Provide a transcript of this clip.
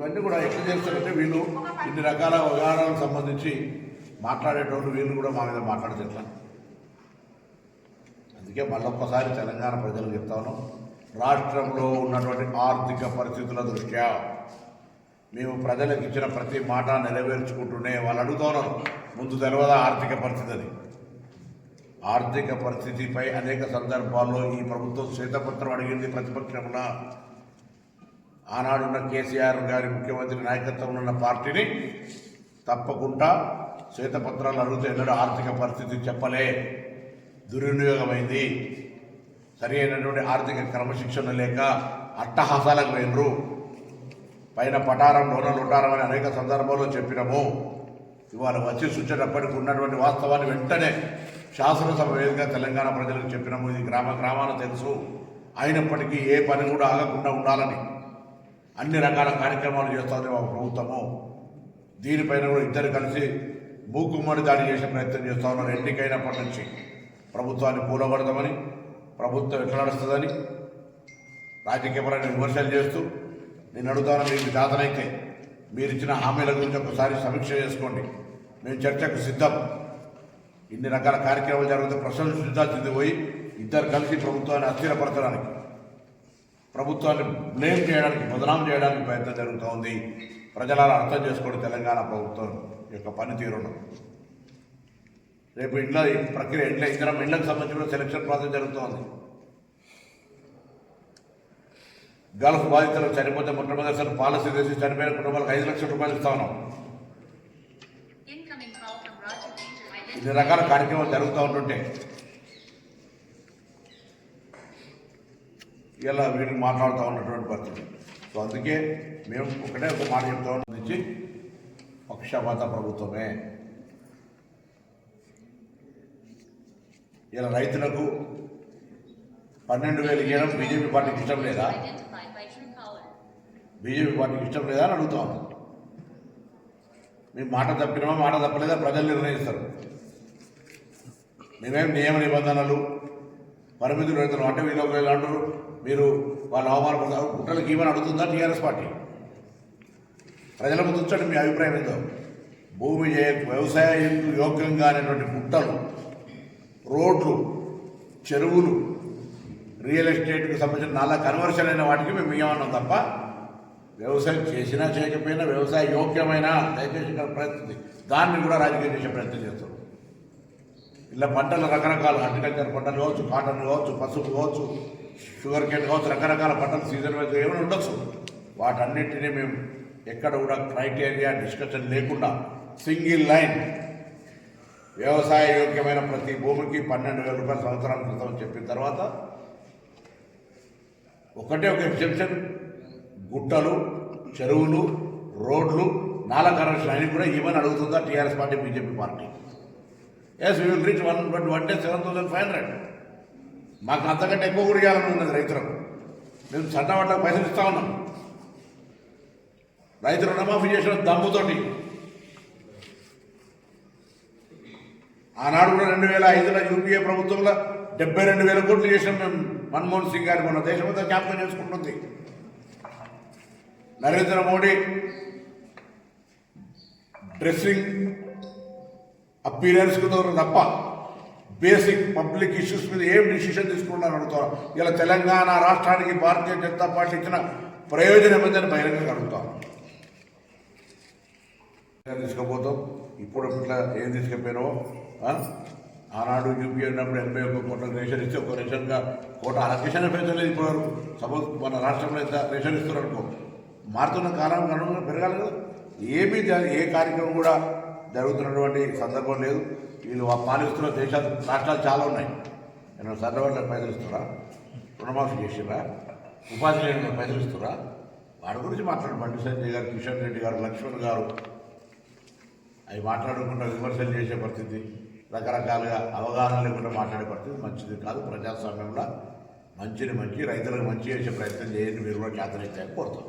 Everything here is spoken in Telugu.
ఇవన్నీ కూడా ఎట్లా చేస్తారంటే వీళ్ళు ఇన్ని రకాల వ్యవహారాలకు సంబంధించి మాట్లాడేటోళ్ళు వీళ్ళు కూడా మా మీద మాట్లాడితే అందుకే మళ్ళొక్కసారి తెలంగాణ ప్రజలకు చెప్తాను రాష్ట్రంలో ఉన్నటువంటి ఆర్థిక పరిస్థితుల దృష్ట్యా మేము ప్రజలకు ఇచ్చిన ప్రతి మాట నెరవేర్చుకుంటూనే వాళ్ళు అడుగుతున్నారు ముందు తెలియదా ఆర్థిక పరిస్థితి అని? ఆర్థిక పరిస్థితిపై అనేక సందర్భాల్లో ఈ ప్రభుత్వం శ్వేతపత్రం అడిగింది ప్రతిపక్షంలో ఆనాడున్న కేసీఆర్ గారి ముఖ్యమంత్రి నాయకత్వంలో ఉన్న పార్టీని తప్పకుండా శ్వేతపత్రాలు అడిగితే ఎన్నడూ ఆర్థిక పరిస్థితి చెప్పలే. దుర్వినియోగమైంది. సరి అయినటువంటి ఆర్థిక క్రమశిక్షణ లేక అట్టహాసాలకు పోయినరు. పైన పటారం లోన ఉంటారం అని అనేక సందర్భాల్లో చెప్పినాము. ఇవాళ వచ్చి చూచేటప్పటికి ఉన్నటువంటి వాస్తవాన్ని వెంటనే శాసనసభ వేదిక తెలంగాణ ప్రజలకు చెప్పినాము. ఇది గ్రామ గ్రామాన తెలుసు. అయినప్పటికీ ఏ పని కూడా ఆగకుండా ఉండాలని అన్ని రకాల కార్యక్రమాలు చేస్తుంది మా ప్రభుత్వము. దీనిపైన కూడా ఇద్దరు కలిసి మూకుమ్మడి దాడి చేసే ప్రయత్నం చేస్తా ఉన్నారు ఎన్నికైనప్పటి నుంచి. ప్రభుత్వాన్ని కూలగొడదామని ప్రభుత్వం ఎట్లా నడుస్తుందని రాజకీయపరమైన విమర్శలు చేస్తూ నేను అడుగుతాను మీకు జాతనైతే మీరు ఇచ్చిన హామీల గురించి ఒకసారి సమీక్ష చేసుకోండి. మేము చర్చకు సిద్ధం. ఇన్ని రకాల కార్యక్రమాలు జరిగితే ప్రశంసించాల్సింది పోయి ఇద్దరు కలిసి ప్రభుత్వాన్ని అస్థిరపరచడానికి. ప్రభుత్వాన్ని బ్లేమ్ చేయడానికి బదనాం చేయడానికి ప్రయత్నం జరుగుతూ ఉంది. ప్రజలను అర్థం చేసుకోండి తెలంగాణ ప్రభుత్వం యొక్క పనితీరును. రేపు ఇంట్లో ప్రక్రియ ఇంట్లో ఇద్దరం ఇళ్ళకు సంబంధించిన సెలక్షన్ ప్రాసెస్ జరుగుతోంది గల్ఫ్ బాధితులకు చనిపోతే మొట్టమొదటిసారి పాలసీ చేసి చనిపోయిన కుటుంబాలకు ఐదు లక్షల రూపాయలు ఇస్తా ఉన్నాం. ఇన్ని రకాల కార్యక్రమాలు జరుగుతూ ఉంటుంటే ఇలా వీళ్ళు మాట్లాడుతూ ఉన్నటువంటి పరిస్థితి. సో అందుకే మేము ఒకటే ఒక మాట చెప్తా నుంచి పక్షపాత ప్రభుత్వమే. ఇలా రైతులకు పన్నెండు వేలు ఇవ్వడం బీజేపీ పార్టీకి ఇష్టం లేదా? బీజేపీ పార్టీకి ఇష్టం లేదా అని అడుగుతా ఉన్నాం. మేము మాట తప్పినామా మాట తప్పలేదా? ప్రజలు నిర్ణయిస్తారు. మేమేం నియమ నిబంధనలు పరిమితులు రైతులు అంటే వీళ్ళు ఒకవేళ అంటారు? మీరు వాళ్ళు అవమానపడతారు కుట్రలకు ఏమని అడుగుతుందా టీఆర్ఎస్ పార్టీ? ప్రజల ముందు ఉంచండి మీ అభిప్రాయం ఏందో? భూమి వ్యవసాయం యోగ్యంగా అనేటువంటి గుట్టలు రోడ్లు చెరువులు రియల్ ఎస్టేట్కి సంబంధించిన నాలా కన్వర్షన్ అయిన వాటికి మేము ఇవ్వమన్నాం తప్ప వ్యవసాయం చేసినా చేయకపోయినా వ్యవసాయ యోగ్యమైన దయచేసి ఇక్కడ ప్రయత్నం దాన్ని కూడా రాజకీయం చేసే ప్రయత్నం చేస్తాం. ఇలా పంటలు రకరకాల అగ్రికల్చర్ పంటలు కావచ్చు కాటన్ కావచ్చు పసుపు కావచ్చు షుగర్ కేన్ కావచ్చు రకరకాల పంటలు సీజన్ వైజ్ ఏమైనా ఉండొచ్చు. వాటన్నిటినీ మేము ఎక్కడ కూడా క్రైటీరియా డిస్కషన్ లేకుండా సింగిల్ లైన్ వ్యవసాయ యోగ్యమైన ప్రతి భూమికి పన్నెండు వేల రూపాయల సంవత్సరాల క్రితం చెప్పిన తర్వాత ఒకటే ఒక ఎక్సెప్షన్ గుట్టలు చెరువులు రోడ్లు నాలా కరెక్షన్ అని కూడా ఏమని అడుగుతుందా TRS party BJP party. Yes we will reach one but one day seven thousand five hundred మాకు అంతకంటే ఎక్కువ కూడా ఇవ్వాలని ఉన్నది రైతులకు. మేము చట్ట పైసలు ఇస్తా ఉన్నాం. రైతు రుణమాఫీ చేసిన దమ్ముతోటి. ఆనాడు కూడా రెండు వేల ఐదులో యూపీఏ ప్రభుత్వంలో డెబ్బై రెండు వేల కోట్లు చేసిన మేము మన్మోహన్ సింగ్ గారి మన దేశమంతా జ్ఞాపకం చేసుకుంటుంది. నరేంద్ర మోడీ డ్రెస్సింగ్ అపీరెన్స్ దూరం తప్ప బేసిక్ పబ్లిక్ ఇష్యూస్ మీద ఏం డిసిషన్ తీసుకున్నారని అడుగుతారు. ఇలా తెలంగాణ రాష్ట్రానికి భారతీయ జనతా పార్టీ ఇచ్చిన ప్రయోజనం ఏందని బహిరంగంగా అడుగుతాను తీసుకుపోతాం ఇప్పుడు ఇట్లా ఏం తీసుకుపోయినావో? ఆనాడు యూపీ ఉన్నప్పుడు ఎనభై ఒక్క కోట్ల రేషన్ ఇస్తే ఒక రేషన్గా కోట అలకేషన్ పెంచలేదు ఇప్పుడు వరకు సపోజ్ మన రాష్ట్రంలో ఎంత రేషన్ ఇస్తున్నారు అనుకో మారుతున్న కాలం అనుగుణంగా పెరగాలి కదా. ఏమీ ఏ కార్యక్రమం కూడా జరుగుతున్నటువంటి సందర్భం లేదు. వీళ్ళు పాలిస్తున్న దేశాలు రాష్ట్రాలు చాలా ఉన్నాయి. నేను సర్వర్లకు పైసలు రుణమాఫీ చేసిరా ఉపాధి లేని పైసలు ఇస్తురా వాడి గురించి మాట్లాడు. బండి సంజయ్ గారు కిషన్ రెడ్డి గారు లక్ష్మణ్ గారు. అవి మాట్లాడకుండా విమర్శలు చేసే పరిస్థితి రకరకాలుగా అవగాహన లేకుండా మాట్లాడే పరిస్థితి మంచిది కాదు. ప్రజాస్వామ్యంలో మంచిని మంచి రైతులకు మంచి చేసే ప్రయత్నం చేయండి. మీరు కూడా చేతనైతే కోరుతాం.